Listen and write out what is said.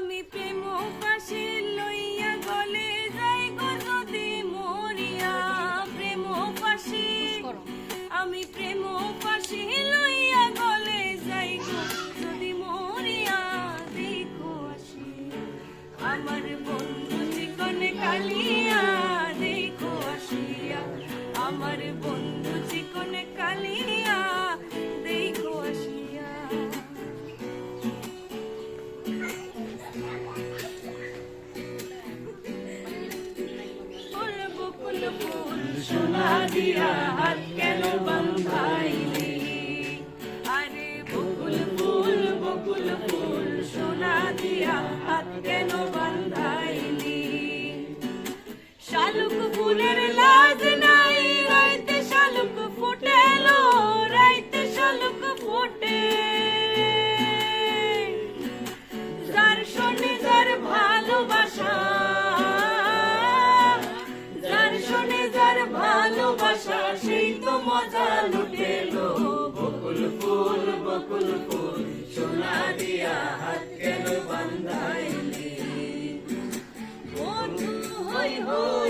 আমি প্রেম ফাঁসি লইয়া গলে যাই গো যদি মরিয়া। প্রেম ফাঁসি আমি প্রেম ফাঁসি লইয়া গলে যাই গো যদি মরিয়া। দেখো আসি, আমার বন্ধু চিকনে কালিয়া সোনা দিয়া হাত কেন বান্ধাইলি আরে বকুল ফুল বকুল ফুল সোনা দিয়া হাত কেন বান্ধাইলি শালুক ফুলের লাই মজা লুটেল। বকুল ফুল বকুল ফুল সোনা দিয়া হাত কেন বান্ধাইলি? হই হই